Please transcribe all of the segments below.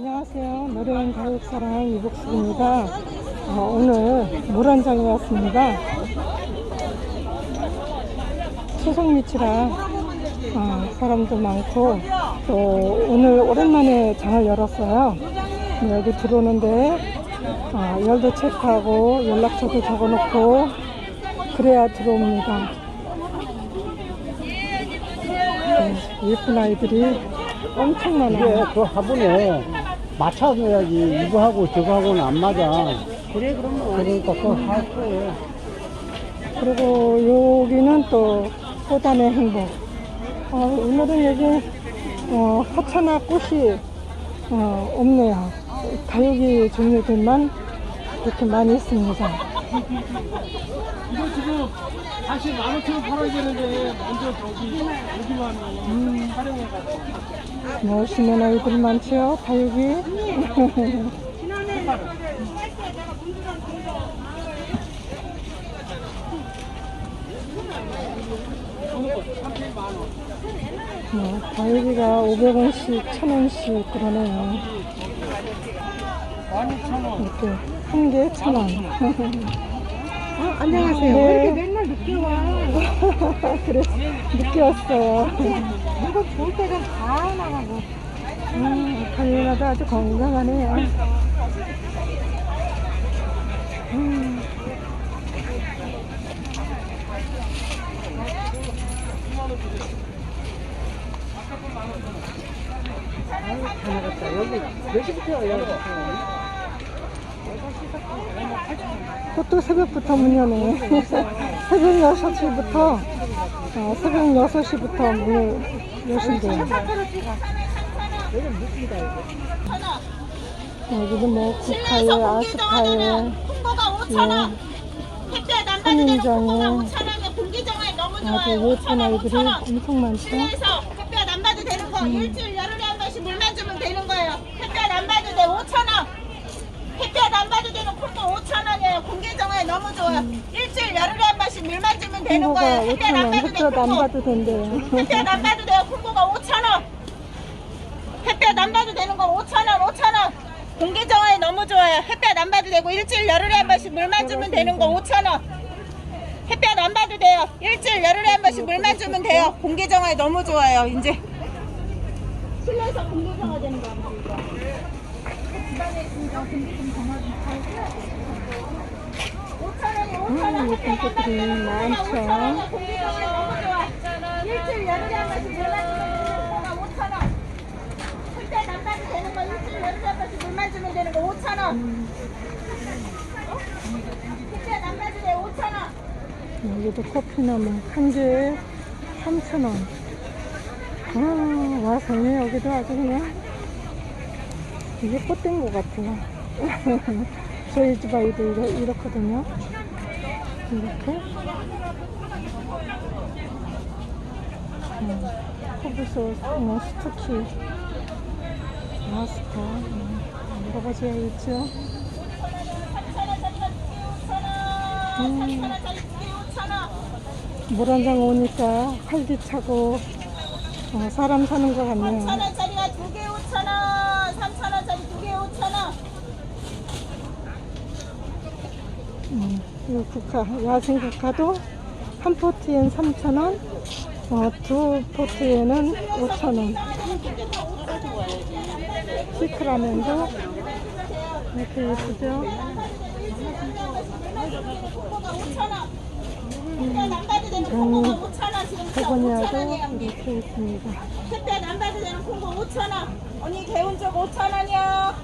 안녕하세요. 노래원 가육사랑 이복숙입니다. 어, 오늘 물안장에 왔습니다. 밑이라 어, 사람도 많고 또 오늘 오랜만에 장을 열었어요. 네, 여기 들어오는데 어, 열도 체크하고 연락처도 적어놓고 그래야 들어옵니다. 네, 예쁜 아이들이 엄청 많아요. 그 화분에 맞춰서 해야지 이거하고 저거하고는 안 맞아. 그래 그럼 그러니까 그할 거예요. 그리고 여기는 또 꽃단의 행복. 어, 오늘은 여기 어, 화차나 꽃이 어, 없네요. 다육이 종류들만 이렇게 많이 있습니다. 이거 지금 다시 만 오천 원 팔아야 되는데 먼저 저기 여기만 음, 촬영해가지고 멋있는 아이들 많죠? 다육이. 네, 다육이가 500원씩, 1000원씩 그러네요. 원. 이렇게 한 개에 1000원. 어, 안녕하세요. 네. 왜 이렇게 맨날 늦게 와? 그래, 늦게 왔어요. 이거 좋을 때는 다 나가고. 음, 달려나도 아주 건강하네요. 음, 다 나갔다. 여기 몇 시부터 열었어요? 그것도 새벽부터 문 여네. 새벽 6시부터, 어, 새벽 6시부터 문을 여신대요. 이거. 여기는 뭐, 국화에, 아스파에, 홍보가 5,000원. 햇볕 안 받는 선인장에 홍보가 5,000원에 공기정화에 너무 아주. 예쁜 5,000원, 아이들이 5,000원. 엄청 많죠? 실내에서 햇볕 안 봐도 되는 거 일주일 열흘에 한 번씩 물만 주면 되는 거예요. 햇볕 안 봐도 돼 5,000원. 햇볕 안 봐도 되는 콩고 5,000원이에요. 공기정화에 너무 좋아요. 일주일 열흘에 한 번씩 물만 주면 되는 거예요. 햇볕 안 5,000원, 봐도 돼 햇볕 안 콩고. 봐도 된대요. 햇볕 안 봐도 돼요. 콩고가 5,000원. 햇볕 안 봐도 되는 거 5,000원, 5,000원. 공기 정화에 너무 좋아요. 햇볕 안 봐도 되고 일주일 열흘에 한 번씩 물만 주면 되는 거 5,000원. 햇볕 안 봐도 돼요. 일주일 열흘에 한 번씩 물만 주면 돼요. 공기 정화에 너무 좋아요. 이제 실내에서 공기 정화 되는 거. 음, 예쁜 꽃들이 많죠? 공기정화 에 너무 좋아. 일주일 열흘에 한 번씩 물만 주면 되는 거가 5,000원. 햇볕 안 봐도 되는 거 일주일 열흘에 한 번씩 물만 주면 되는 거 5,000원. 햇볕 안 봐도 돼 5,000원. 여기도 커피나무 한 개에 3,000원. 아, 와서네 여기도 아주 그냥 이게 꽃된 것 같아요. 저희 집 아이도 이러, 이렇거든요. 이렇게. 음, 커브소, 어, 스투키, 마스터, 음, 여러 가지가 있죠. 3,000원짜리가 2개 5,000원. 3,000원짜리 2개 5,000원. 물한장 오니까 활기차고 어, 사람 사는 것 같네요. 3,000원짜리가 2개 5,000원. 3,000원짜리 2개 5,000원. 음, 이 국화, 야생 국화도 한 포트엔 3,000원, 어, 두 포트에는 5,000원. 시크라면도 이렇게 예쁘죠? 콩고가 5,000원. 햇볕 안 봐도 되는 음, 콩고가 5,000원. 지금 베고니아도 5,000원이에요. 이렇게 있습니다. 안 봐도 되는 콩고 5,000원. 언니 개운 쪽 5,000원이요.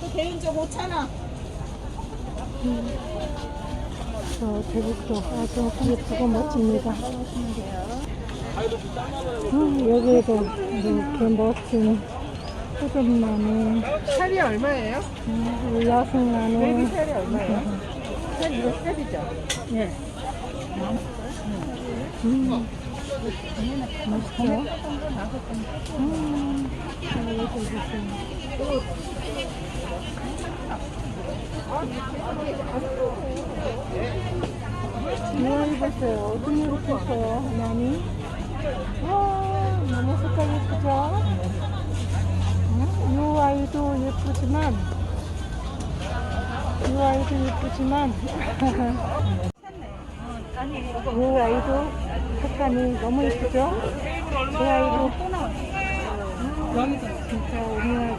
또 개운 쪽 5,000원. 저 대북도 아주 예쁘고 멋집니다. 음, 여기에도 이렇게 멋진 푸른나무, 살이 얼마예요? 음, 야생나무, 베이비 살이 얼마예요? 살 이거 살이죠? 네. 음, 멋있죠? 음, 자, 여기 보세요. 이거 보세요. 어떤 이렇게 있어요, 많이. 와, 너무 색깔 예쁘죠? 응? 아이도 예쁘지만 이 아이도 예쁘지만 이 아이도 색감이 너무 예쁘죠? 이 아이도 진짜 오늘